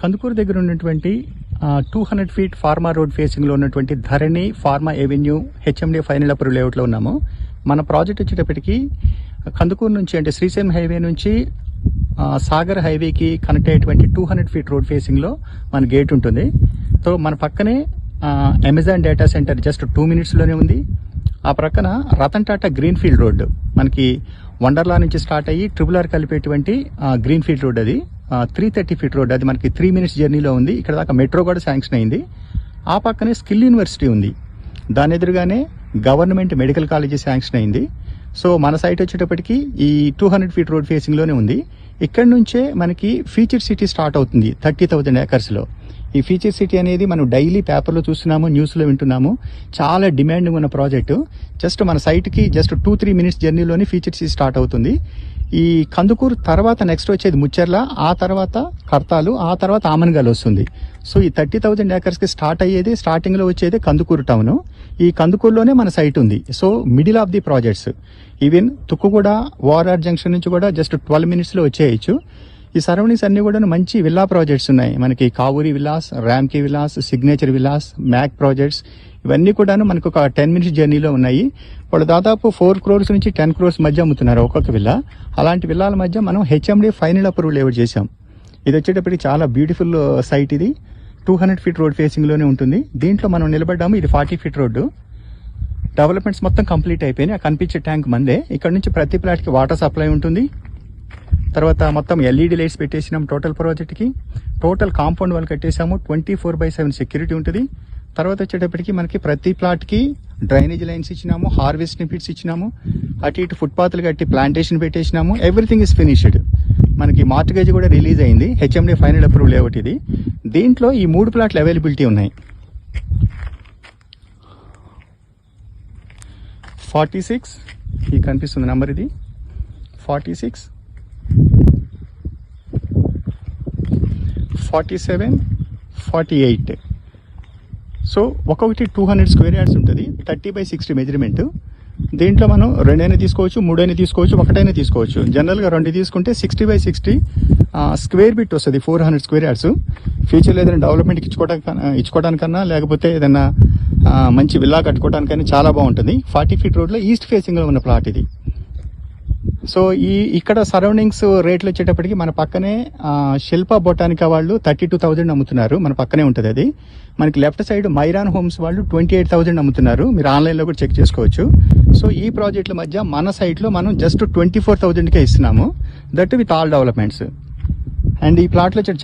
కందుకూరు దగ్గర ఉన్నటువంటి two hundred feet pharma road ఫేసింగ్లో ఉన్నటువంటి Dharani pharma avenue HMD final అప్పుడు లేఅవుట్లో ఉన్నాము. మన ప్రాజెక్ట్ వచ్చేటప్పటికి కందుకూరు నుంచి అంటే శ్రీశైలం హైవే నుంచి సాగర్ హైవేకి కనెక్ట్ అయ్యేటువంటి టూ హండ్రెడ్ ఫీట్ రోడ్ ఫేసింగ్లో మన గేట్ ఉంటుంది. సో మన పక్కనే Amazon data centre just two మినిట్స్లోనే ఉంది. ఆ ప్రక్కన Ratan Tata green field road మనకి వండర్లా నుంచి స్టార్ట్ అయ్యి ట్రిపుల్ ఆర్ కలిపేటువంటి గ్రీన్ఫీల్డ్ గ్రీన్ ఫీల్డ్ రోడ్ అది. త్రీ థర్టీ ఫీట్ రోడ్ అది మనకి త్రీ మినిట్స్ జర్నీలో ఉంది. ఇక్కడ దాకా మెట్రో కూడా శాంక్షన్ అయింది. ఆ పక్కనే స్కిల్ యూనివర్సిటీ ఉంది. దాని ఎదురుగానే గవర్నమెంట్ మెడికల్ కాలేజీ శాంక్షన్ అయింది. సో మన సైట్ వచ్చేటప్పటికి ఈ టూ హండ్రెడ్ ఫీట్ రోడ్ ఫేసింగ్లోనే ఉంది. ఇక్కడ నుంచే మనకి ఫీచర్ సిటీ స్టార్ట్ అవుతుంది థర్టీ థౌజండ్ ఏకర్స్లో ఈ ఫీచర్ సిటీ అనేది మనం డైలీ పేపర్లో చూస్తున్నాము న్యూస్లో వింటున్నాము. చాలా డిమాండింగ్ ఉన్న ప్రాజెక్టు జస్ట్ మన సైట్కి జస్ట్ టూ త్రీ మినిట్స్ జర్నీలోనే ఫీచర్ సిటీ స్టార్ట్ అవుతుంది. ఈ కందుకూరు తర్వాత నెక్స్ట్ వచ్చేది ముచ్చెర్ల ఆ తర్వాత కర్తాలు ఆ తర్వాత ఆమన్గల్ వస్తుంది. సో ఈ థర్టీ థౌజండ్ ఏకర్స్కి స్టార్ట్ అయ్యేది స్టార్టింగ్లో వచ్చేది కందుకూరు టౌన్ ఈ కందుకూరులోనే మన సైట్ ఉంది. So middle of the projects even Tukkuguda వారార్ junction నుంచి కూడా జస్ట్ ట్వెల్వ్ మినిట్స్లో వచ్చేయచ్చు. ఈ సరౌండింగ్స్ అన్ని కూడా మంచి విల్లా ప్రాజెక్ట్స్ ఉన్నాయి. మనకి Kavuri villas Ramky villas signature villas Mac projects ఇవన్నీ కూడాను మనకు ఒక టెన్ మినిట్స్ జర్నీలో ఉన్నాయి. వాళ్ళు దాదాపు ఫోర్ క్రోర్స్ నుంచి టెన్ క్రోర్స్ మధ్య అమ్ముతున్నారు ఒక్కొక్క విల్లా. అలాంటి విల్లాల మధ్య మనం హెచ్ఎండి ఫైనల్ అప్రూవల్ లేఅవుట్ చేసాం ఇది వచ్చేటప్పటికి చాలా బ్యూటిఫుల్ uh, సైట్ ఇది. టూ హండ్రెడ్ ఫీట్ రోడ్ ఫేసింగ్లోనే ఉంటుంది. దీంట్లో మనం నిలబడ్డాము. ఇది ఫార్టీ ఫీట్ రోడ్డు. డెవలప్మెంట్స్ మొత్తం కంప్లీట్ అయిపోయినాయి. కనిపించే ట్యాంక్ మందే. ఇక్కడ నుంచి ప్రతి ప్లాట్కి వాటర్ సప్లై ఉంటుంది. తర్వాత మొత్తం ఎల్ఈడి లైట్స్ పెట్టేసినాం టోటల్ ప్రాజెక్ట్కి టోటల్ కాంపౌండ్ వాళ్ళు కట్టేసాము twenty four by seven security ఉంటుంది. తర్వాత వచ్చేటప్పటికి మనకి ప్రతి ప్లాట్కి డ్రైనేజ్ లైన్స్ ఇచ్చినాము హార్వెస్ట్ పిట్స్ ఇచ్చినాము. అటు ఇటు ఫుట్పాత్లు కట్టి ప్లాంటేషన్ పెట్టేసినాము. ఎవ్రీథింగ్ ఇస్ ఫినిష్డ్ మనకి మార్ట్గేజ్ కూడా రిలీజ్ అయింది. హెచ్ఎండి ఫైనల్ అప్రూవ్ లేఅవుట్ ఇది. దీంట్లో ఈ మూడు ప్లాట్లు అవైలబిలిటీ ఉన్నాయి. ఫార్టీ సిక్స్ ఈ కనిపిస్తుంది నెంబర్ ఇది. Forty six forty seven forty eight so ఒక్కొక్కటి టూ హండ్రెడ్ స్క్వేర్ యార్డ్స్ ఉంటుంది. థర్టీ బై సిక్స్టీ మెజర్మెంట్ దీంట్లో మనం రెండైనా తీసుకోవచ్చు మూడైనా తీసుకోవచ్చు ఒకటైనా తీసుకోవచ్చు. జనరల్గా రెండు తీసుకుంటే sixty by sixty square feet వస్తుంది ఫోర్ హండ్రెడ్ స్క్వేర్ యార్డ్స్ ఫ్యూచర్లో ఏదైనా డెవలప్మెంట్కి ఇచ్చుకోవడానికి ఇచ్చుకోవడానికన్నా లేకపోతే ఏదైనా మంచి విల్లా కట్టుకోవడానికైనా చాలా బాగుంటుంది. ఫార్టీ ఫీట్ రోడ్లో ఈస్ట్ ఫేసింగ్లో ఉన్న ప్లాట్ ఇది. సో ఈ ఇక్కడ సరౌండింగ్స్ రేట్లు వచ్చేటప్పటికి మన పక్కనే శిల్ప బొటానికా వాళ్ళు థర్టీ టూ థౌజండ్ అమ్ముతున్నారు. మన పక్కనే ఉంటుంది అది. మనకి లెఫ్ట్ సైడ్ మైరాన్ హోమ్స్ వాళ్ళు ట్వంటీ ఎయిట్ థౌజండ్ అమ్ముతున్నారు. మీరు ఆన్లైన్లో కూడా చెక్ చేసుకోవచ్చు. సో ఈ ప్రాజెక్టుల మధ్య మన సైట్లో మనం జస్ట్ ట్వంటీ ఫోర్ థౌజండ్కే ఇస్తున్నాము. That with all developments and ఈ ప్లాట్లో వచ్చి